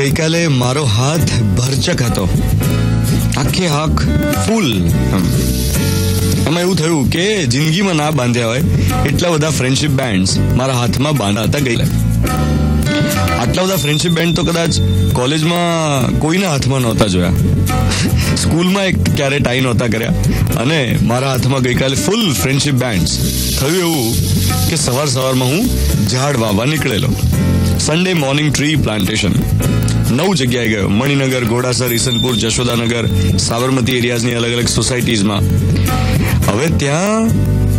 ગઈકાલે મારો હાથ ભરચક હતો. આખે આંખ ફૂલ. એમાં એવું થયું કે જિંદગીમાં ના બાંધ્યા હોય એટલા બધા ફ્રેન્ડશિપ બેન્ડ્સ મારા હાથમાં બાંધા હતા ગયેલા આટલા બધા ફ્રેન્ડશિપ બેન્ડ તો કદાચ કોલેજમાં કોઈના હાથમાં નહોતા જોયા. સ્કૂલમાં એક ક્યારે ટાઈ નહોતા કર્યા. અને મારા હાથમાં ગઈકાલે ફૂલ ફ્રેન્ડશિપ બેન્ડ્સ થયું એવું કે સવાર સવારમાં હું ઝાડ વાવવા નીકળેલો. સન્ડે મોર્નિંગ ટ્રી પ્લાન્ટેશન નવ જગ્યાએ ગયો. મણિનગર, ઘોડાસર, ઈસનપુર, જશોદાનગર, સાબરમતી એરિયાઝની અલગ અલગ સોસાયટીઝમાં. હવે ત્યાં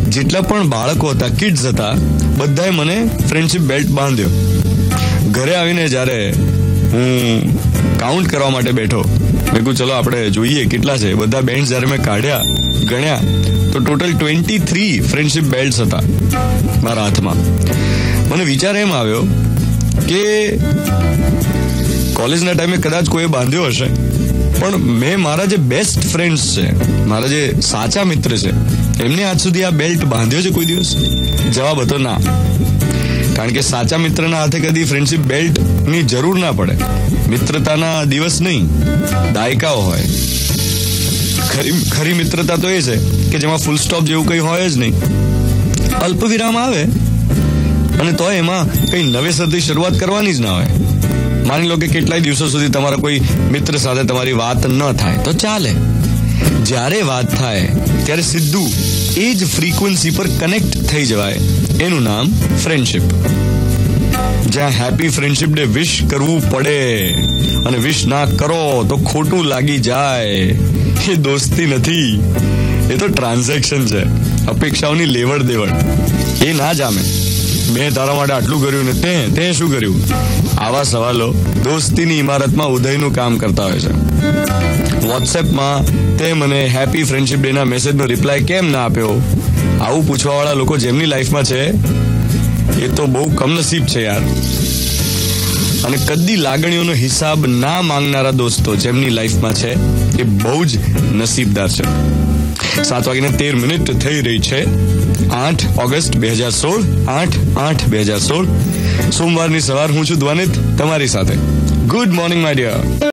જેટલા પણ બાળકો હતા, કિડ્સ હતા, બધાએ મને ફ્રેન્ડશિપ બેલ્ટ બાંધ્યો. ઘરે આવીને જ્યારે હું કાઉન્ટ કરવા માટે બેઠો, મેં કહું ચલો, આપણે જોઈએ કેટલા છે. બધા બેન્ડ જ્યારે મેં કાઢ્યા, ગણ્યા, તો total twenty three friendship belt હતા મારા હાથમાં. મને વિચાર એમ આવ્યો કે કોલેજના ટાઈમે કદાચ કોઈ બાંધ્યો હશે. પણ મેં મારા જે બેસ્ટ ફ્રેન્ડ્સ છે, મારા જે સાચા મિત્ર છે, એમને આજ સુધી આ બેલ્ટ બાંધ્યો છે કોઈ દિવસ? જવાબ હતો ના. કારણ કે સાચા મિત્રના હાથે કદી ફ્રેન્ડશિપ બેલ્ટની જરૂર ના પડે. મિત્રતાના દિવસ નહીં, દાયકાઓ હોય. ખરી ખરી મિત્રતા તો એ છે કે જેમાં ફૂલ સ્ટોપ જેવું કંઈ હોય જ નહીં. અલ્પ વિરામ આવે, અને તો એમાં કંઈ નવેસરથી શરૂઆત કરવાની જ ના હોય. માની લો કે કેટલાય દિવસો સુધી તમારા કોઈ મિત્ર સાથે તમારી વાત ન થાય, તો ચાલે. જ્યારે વાત થાય, ત્યારે સીધું એ જ ફ્રીક્વન્સી પર કનેક્ટ થઈ જવાય. એનું નામ ફ્રેન્ડશિપ જ્યાં હેપી ફ્રેન્ડશિપ ડે વિશ કરવું પડે અને વિશ ના કરો, તો ખોટું લાગી જાય. એ દોસ્તી નથી. એ તો ટ્રાન્ઝેક્શન છે. અપેક્ષાઓની લેવડ દેવડ એ ના જામે. મેં તારા માટે આટલું કર્યું ને તે તે શું કર્યું? આવા સવાલો દોસ્તીની ઇમારતમાં ઉદયનું કામ કરતા હોય છે. વોટ્સએપમાં તે મને હેપી ફ્રેન્ડશિપ ડેના મેસેજનો રિપ્લાય કેમ ના આપ્યો? આવું પૂછવાવાળા લોકો જેમની લાઈફમાં છે, એ તો બહુ કમનસીબ છે યાર. અને કદી લાગણીઓનો હિસાબ ના માંગનારા દોસ્તો જેમની લાઈફમાં છે, એ બહુ જ નસીબદાર છે. સાત વાગીને તેર મિનિટ થઈ રહી છે. આઠ ઓગસ્ટ બે હજાર સોળ, આઠ આઠ બે હજાર સોળ. સોમવારની સવાર હું છું દ્વાનિત, તમારી સાથે. Good morning my dear